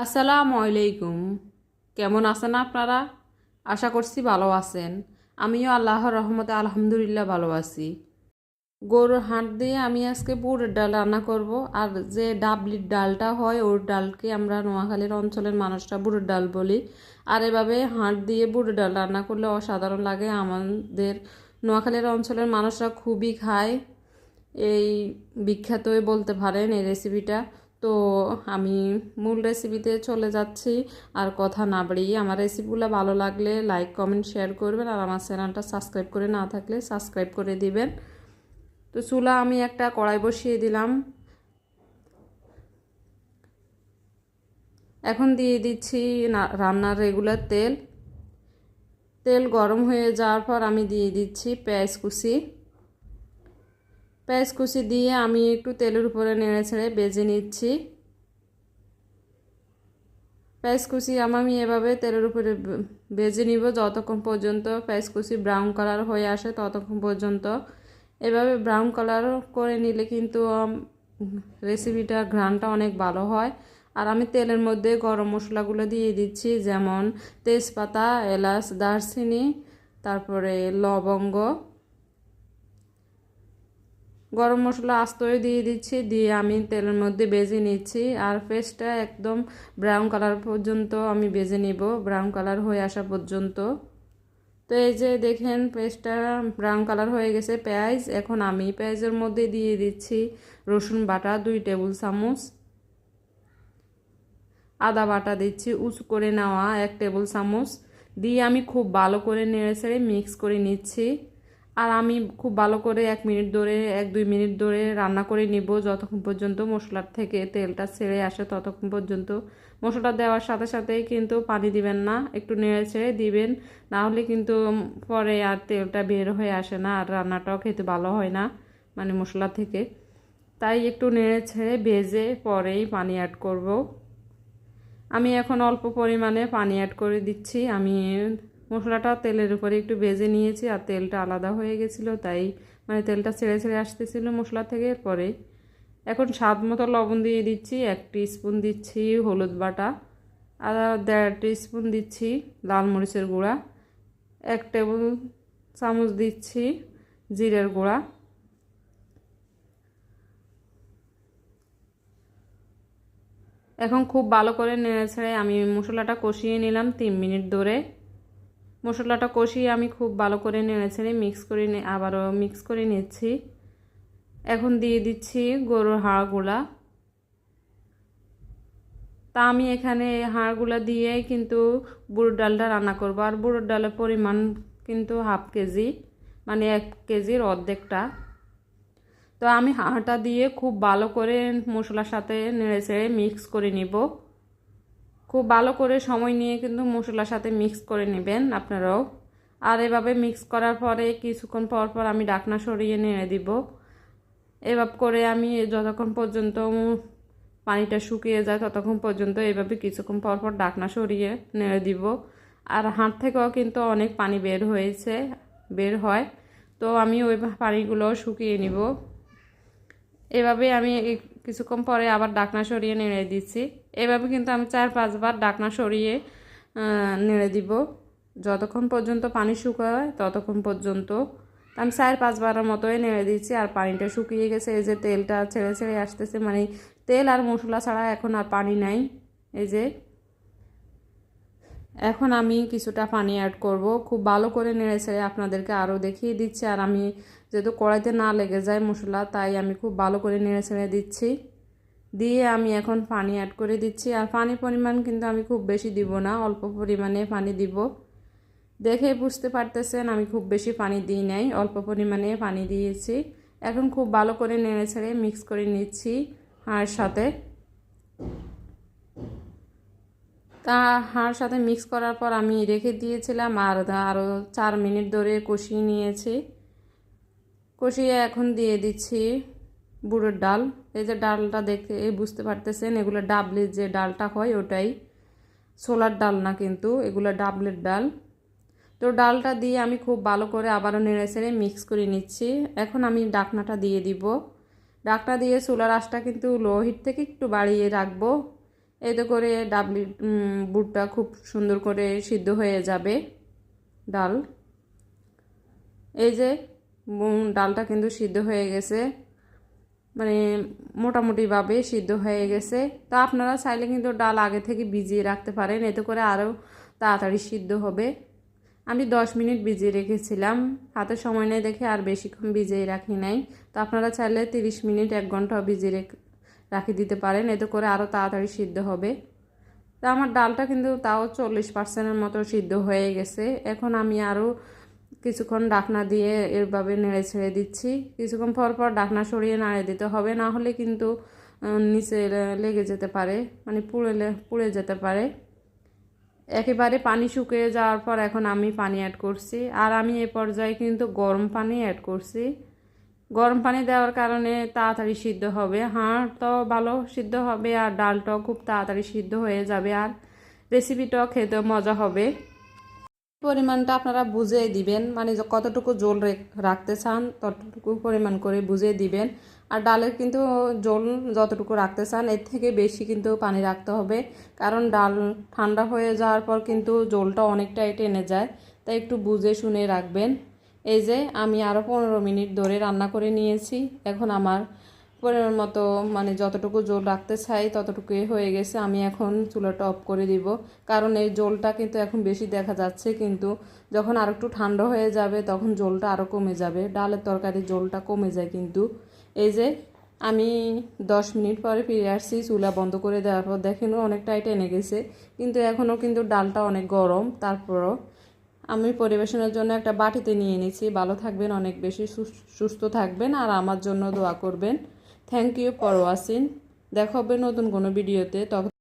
আসসালামু আলাইকুম। কেমন আছেন আপনারা? আশা করছি ভালো আছেন। আমিও আল্লাহর রহমতে আলহামদুলিল্লাহ ভালো আছি। গরুর হাট দিয়ে আমি আজকে বুটের ডাল রান্না করব। আর যে ডাবলির ডালটা হয়, ওর ডালকে আমরা নোয়াখালীর অঞ্চলের মানুষরা বুটের ডাল বলি। আর এভাবে হাট দিয়ে বুটের ডাল রান্না করলে অসাধারণ লাগে। আমাদের নোয়াখালীর অঞ্চলের মানুষরা খুবই খায়। এই বিখ্যাতই বলতে পারেন এই রেসিপিটা তো আমি মূল রেসিপিতে চলে যাচ্ছি। আর কথা না বাড়িয়ে আমার রেসিপিগুলো ভালো লাগলে লাইক কমেন্ট শেয়ার করবেন। আর আমার চ্যানেলটা সাবস্ক্রাইব করে না থাকলে সাবস্ক্রাইব করে দিবেন। তো চুলা আমি একটা কড়াই বসিয়ে দিলাম। এখন দিয়ে দিচ্ছি রান্নার রেগুলার তেল। তেল গরম হয়ে যাওয়ার পর আমি দিয়ে দিচ্ছি পেঁয়াজ কুচি। পেঁয়াজ কুচি দিয়ে আমি একটু তেলের উপরে নেড়ে ছেড়ে বেজে নিচ্ছি। পেঁয়াজ কুচি আমি এভাবে তেলের উপরে বেজে নিব যতক্ষণ পর্যন্ত পেঁয়াজ কুচি ব্রাউন কালার হয়ে আসে ততক্ষণ পর্যন্ত। এভাবে ব্রাউন কালার করে নিলে কিন্তু রেসিপিটা ঘ্রানটা অনেক ভালো হয়। আর আমি তেলের মধ্যে গরম মশলাগুলো দিয়ে দিচ্ছি, যেমন তেজপাতা, এলাচ, দারচিনি, তারপরে লবঙ্গ। গরম মশলা আস্তই দিয়ে দিচ্ছি, দিয়ে আমি তেলের মধ্যে বেজে নিচ্ছি। আর পেস্টটা একদম ব্রাউন কালার পর্যন্ত আমি বেজে নিব, ব্রাউন কালার হয়ে আসা পর্যন্ত। তো এই যে দেখেন, পেস্টটা ব্রাউন কালার হয়ে গেছে। পেঁয়াজ, এখন আমি পেঁয়াজের মধ্যে দিয়ে দিচ্ছি রসুন বাটা, দুই টেবিল চামচ। আদা বাটা দিচ্ছি, উঁচু করে নেওয়া এক টেবিল চামচ। দিয়ে আমি খুব ভালো করে নেড়ে ছেড়ে মিক্স করে নিচ্ছি। আর আমি খুব ভালো করে এক মিনিট ধরে, এক দুই মিনিট ধরে রান্না করে নিব। যতক্ষণ পর্যন্ত মশলার থেকে তেলটা ছেড়ে আসে, ততক্ষণ পর্যন্ত মশলা দেওয়ার সাথে সাথেই কিন্তু পানি দিবেন না। একটু নেড়ে ছেড়ে দিবেন, না হলে কিন্তু পরে আর তেলটা বের হয়ে আসে না আর রান্নাটাও খেতে ভালো হয় না মানে মশলা থেকে। তাই একটু নেড়ে ছেড়ে ভেজে পরেই পানি অ্যাড করব। আমি এখন অল্প পরিমাণে পানি অ্যাড করে দিচ্ছি। আমি মশলাটা তেলের উপরে একটু ভেজে নিয়েছি আর তেলটা আলাদা হয়ে গেছিল, তাই মানে তেলটা ছেড়ে ছেড়ে আসতেছিলো মশলা থেকে পরে এখন স্বাদ মতো লবণ দিয়ে দিচ্ছি, এক স্পুন দিচ্ছি হলুদ বাটা আর দেড় স্পুন দিচ্ছি লাল মরিচের গুঁড়া, এক টেবিল চামচ দিচ্ছি জিরের গুঁড়া। এখন খুব ভালো করে নেড়ে ছেড়ে আমি মশলাটা কষিয়ে নিলাম তিন মিনিট ধরে। মশলাটা কষিয়ে আমি খুব ভালো করে নেড়ে ছেড়ে মিক্স করে আবারও মিক্স করে নিচ্ছি। এখন দিয়ে দিচ্ছি গরুর হাড়গুলা। তা আমি এখানে হাড়গুলা দিয়ে কিন্তু বুড়োর ডালটা রান্না করব। আর বুড়োর ডালের পরিমাণ কিন্তু হাফ কেজি মানে এক কেজির অর্ধেকটা। তো আমি হাঁটা দিয়ে খুব ভালো করে মশলার সাথে নেড়ে চেড়ে মিক্স করে নিব। খুব ভালো করে সময় নিয়ে কিন্তু মশলার সাথে মিক্স করে নেবেন আপনারাও। আর এভাবে মিক্স করার পরে কিছুক্ষণ পর পর আমি ডাকনা সরিয়ে নেড়ে দিব। এভাবে করে আমি যতক্ষণ পর্যন্ত পানিটা শুকিয়ে যায় ততক্ষণ পর্যন্ত এভাবে কিছুক্ষণ পর পর ডাকনা সরিয়ে নেড়ে দিব। আর হাত থেকেও কিন্তু অনেক পানি বের হয়েছে, বের হয়। তো আমি ওই পানিগুলো শুকিয়ে নিব। এভাবে আমি কিছুক্ষণ পরে আবার ডাকনা সরিয়ে নেড়ে দিচ্ছি। এভাবে কিন্তু আমি চার, পাঁচবার ডাকনা সরিয়ে নেড়ে দিব। যতক্ষণ পর্যন্ত পানি শুকায় ততক্ষণ পর্যন্ত। আমি চার, পাঁচবারের মতোই নেড়ে দিচ্ছি আর পানিটা শুকিয়ে গেছে। এই যে তেলটা ছেড়ে ছেড়ে আসতেছে মানে তেল আর মশলা ছাড়া এখন আর পানি নাই। এই যে এখন আমি কিছুটা পানি অ্যাড করব। খুব ভালো করে নেড়ে ছেড়ে আপনাদেরকে আরও দেখিয়ে দিচ্ছি। আর আমি যেহেতু কড়াইতে না লেগে যায় মশলা, তাই আমি খুব ভালো করে নেড়ে ছেড়ে দিচ্ছি। দিয়ে আমি এখন পানি অ্যাড করে দিচ্ছি। আর পানি পরিমাণ কিন্তু আমি খুব বেশি দিব না, অল্প পরিমাণে পানি দিব। দেখে বুঝতে পারতেছেন, আমি খুব বেশি পানি দিই নাই, অল্প পরিমাণে পানি দিয়েছি। এখন খুব ভালো করে নেড়ে ছেড়ে মিক্স করে নিচ্ছি হাঁড়ের সাথে। তা হাঁড়ের সাথে মিক্স করার পর আমি রেখে দিয়েছিলাম, আর আরও চার মিনিট ধরে কষিয়ে নিয়েছি। কষিয়ে এখন দিয়ে দিচ্ছি বুড়োর ডাল। এই যে ডালটা দেখতে বুঝতে পারতেছেন, এগুলো ডাবলের যে ডালটা হয় ওটাই। ছোলার ডাল না কিন্তু, এগুলো ডাবলের ডাল। তো ডালটা দিয়ে আমি খুব ভালো করে আবারও নেড়ে ছেড়ে মিক্স করে নিচ্ছি। এখন আমি ডাকনাটা দিয়ে দিব। ডাকনা দিয়ে চুলার আঁশটা কিন্তু লো হিট থেকে একটু বাড়িয়ে রাখব। এতে করে ডাবলি বুটটা খুব সুন্দর করে সিদ্ধ হয়ে যাবে ডাল। এই যে ডালটা কিন্তু সিদ্ধ হয়ে গেছে। মানে মোটামুটিভাবে সিদ্ধ হয়ে গেছে। তো আপনারা চাইলে কিন্তু ডাল আগে থেকে ভিজিয়ে রাখতে পারেন। এতে করে আরও তাড়াতাড়ি সিদ্ধ হবে। আমি দশ মিনিট ভিজিয়ে রেখেছিলাম। হাতে সময় নেই দেখে আর বেশিক্ষণ ভিজিয়ে রাখি নাই। তো আপনারা চাইলে তিরিশ মিনিট, এক ঘণ্টা ভিজিয়ে রেখে রাখি দিতে পারেন। এতে করে আরও তাড়াতাড়ি সিদ্ধ হবে। তো আমার ডালটা কিন্তু তাও চল্লিশ পার্সেন্টের মতো সিদ্ধ হয়ে গেছে। এখন আমি আরও কিছুক্ষণ ডাকনা দিয়ে এভাবে নেড়ে ছেড়ে দিচ্ছি। কিছুক্ষণ পর পর ডাকনা সরিয়ে নাড়ে দিতে হবে, না হলে কিন্তু নিচে লেগে যেতে পারে মানে পুড়ে লে- পুড়ে যেতে পারে। একেবারে পানি শুকিয়ে যাওয়ার পর এখন আমি পানি অ্যাড করছি, আর আমি এ পর্যায়ে কিন্তু গরম পানি অ্যাড করছি। গরম পানি দেওয়ার কারণে তাড়াতাড়ি সিদ্ধ হবে। হাঁড়টাও ভালো সিদ্ধ হবে, আর ডালটাও খুব তাড়াতাড়ি সিদ্ধ হয়ে যাবে, আর রেসিপিটাও খেতে মজা হবে। পরিমাণটা আপনারা বুঝে দিবেন। মানে কতটুকু জল রেখ- রাখতে চান, ততটুকু পরিমাণ করে বুঝে দিবেন। আর ডালের কিন্তু জল যতটুকু রাখতে চান, এর থেকে বেশি কিন্তু পানি রাখতে হবে। কারণ ডাল ঠান্ডা হয়ে যাওয়ার পর কিন্তু জলটা অনেকটাই টেনে যায়। তাই একটু বুঝে শুনে রাখবেন। এই যে, আমি আরও পনেরো মিনিট ধরে রান্না করে নিয়েছি। এখন আমার পরিমাণ মতো মানে যতটুকু জল রাখতে চাই ততটুকুই হয়ে গেছে। আমি এখন চুলাটা অফ করে দিব। কারণ এই জলটা কিন্তু এখন বেশি দেখা যাচ্ছে, কিন্তু যখন আর একটু ঠান্ডা হয়ে যাবে তখন জলটা আরও কমে যাবে। ডালের তরকারি জলটা কমে যায় কিন্তু। এই যে আমি দশ মিনিট পরে ফিরে আসছি, চুলা বন্ধ করে দেওয়ার পর দেখেন অনেকটাই টেনে গেছে। কিন্তু এখনও কিন্তু ডালটা অনেক গরম। তারপরও আমি পরিবেশনের জন্য একটা বাটিতে নিয়ে নিচ্ছি ভালো থাকবেন, অনেক বেশি সুস- সুস্থ থাকবেন আর আমার জন্য দোয়া করবেন। থ্যাংক ইউ ফর ওয়াচিং দেখা হবে নতুন কোনো ভিডিওতে তখন